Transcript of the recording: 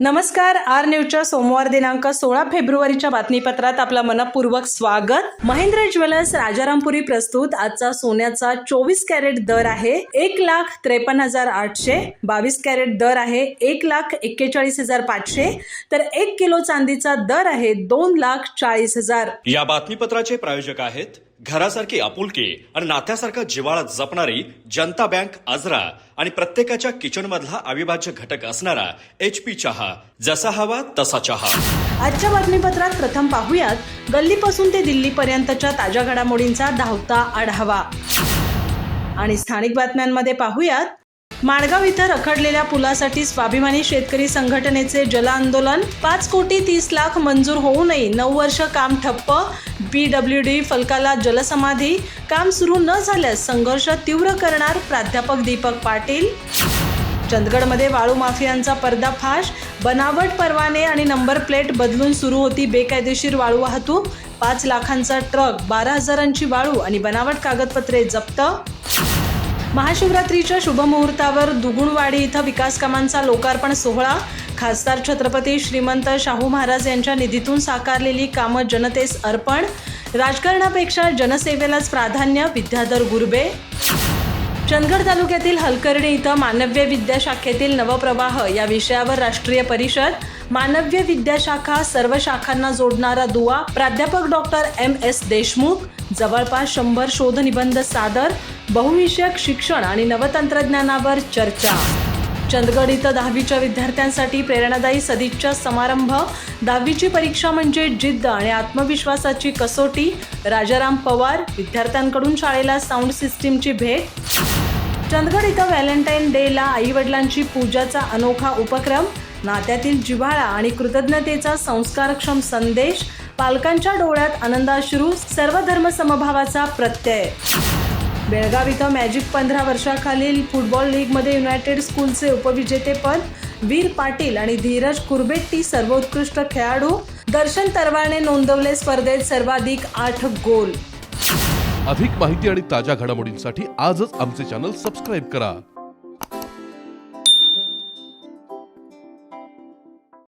नमस्कार आर न्यूजच्या सोमवार दिनांक सोळा फेब्रुवारीच्या बातमीपत्रात आपलं मनपूर्वक स्वागत. महेंद्र ज्वेलर्स राजारामपुरी प्रस्तुत. आजचा सोन्याचा चोवीस कॅरेट दर आहे एक लाख त्रेपन्न हजार आठशे. बावीस कॅरेट दर आहे एक लाख एक्केचाळीस हजार पाचशे. तर एक किलो चांदीचा दर आहे दोन लाख चाळीस हजार. या बातमीपत्राचे प्रायोजक आहेत घरासारखी आपुलकी आणि नात्यासारखा जिवाळा जपणारी जनता बँक आजरा आणि प्रत्येकाच्या किचन मधला अविभाज्य घटक असणारा एच पी चहा जसा हवा तसा चहा. आजच्या बातमीपत्रात प्रथम पाहूयात गल्लीपासून ते दिल्लीपर्यंतच्या ताज्या घडामोडींचा धावता आढावा. आणि स्थानिक बातम्यांमध्ये पाहूयात माणगाव इथं रखडलेल्या पुलासाठी स्वाभिमानी शेतकरी संघटनेचे जल आंदोलन. पाच कोटी तीस लाख मंजूर होऊ नये. नऊ वर्ष काम ठप्प. बी डब्ल्यू डी फलकाला जलसमाधी. काम सुरू न झाल्यास संघर्ष तीव्र करणार प्राध्यापक दीपक पाटील. चंदगडमध्ये वाळू माफियांचा पर्दाफाश. बनावट परवाने आणि नंबर प्लेट बदलून सुरू होती बेकायदेशीर वाळू वाहतूक. पाच लाखांचा ट्रक बारा हजारांची वाळू आणि बनावट कागदपत्रे जप्त. महाशिवरात्रीच्या शुभमुहूर्तावर दुगुणवाडी इथं विकास कामांचा लोकार्पण सोहळा. खासदार छत्रपती श्रीमंत शाहू महाराज यांच्या निधीतून साकारलेली कामं जनतेस अर्पण. राजकारणापेक्षा जनसेवेलाच प्राधान्य विद्याधर गुरबे. चंदगड तालुक्यातील हलकर्णी इथं मानव्य विद्याशाखेतील नवप्रवाह या विषयावर राष्ट्रीय परिषद. मानव्य विद्याशाखा सर्व शाखांना जोडणारा दुवा. प्राध्यापक डॉक्टर एम एस देशमुख. जवळपास शंभर शोधनिबंध सादर बहुविषयक शिक्षण आणि नवतंत्रज्ञानावर चर्चा. चंदगड इथं दहावीच्या विद्यार्थ्यांसाठी प्रेरणादायी सदिच्छा समारंभ. दहावीची परीक्षा म्हणजे जिद्द आणि आत्मविश्वासाची कसोटी. राजाराम पवार विद्यार्थ्यांकडून शाळेला साऊंड सिस्टीमची भेट. चंदगड इथं व्हॅलेंटाईन डेला आईवडिलांची पूजाचा अनोखा उपक्रम. नात्यातील जिव्हाळा आणि कृतज्ञतेचा संस्कारक्षम संदेश. पालकांच्या डोळ्यात आनंदाश्रू सर्व धर्म समभावाचा प्रत्यय. बेळगाव इथं मॅजिक पंधरा वर्षाखालील फुटबॉल लीगमध्ये युनायटेड स्कूलचे उपविजेतेपद वीर पाटील आणि धीरज कुरबेट्टी सर्वोत्कृष्ट खेळाडू दर्शन तरवाळने नोंदवले स्पर्धेत सर्वाधिक आठ गोल. अधिक माहिती आणि ताज्या घडामोडींसाठी आजच आमचे चॅनल सबस्क्राईब करा.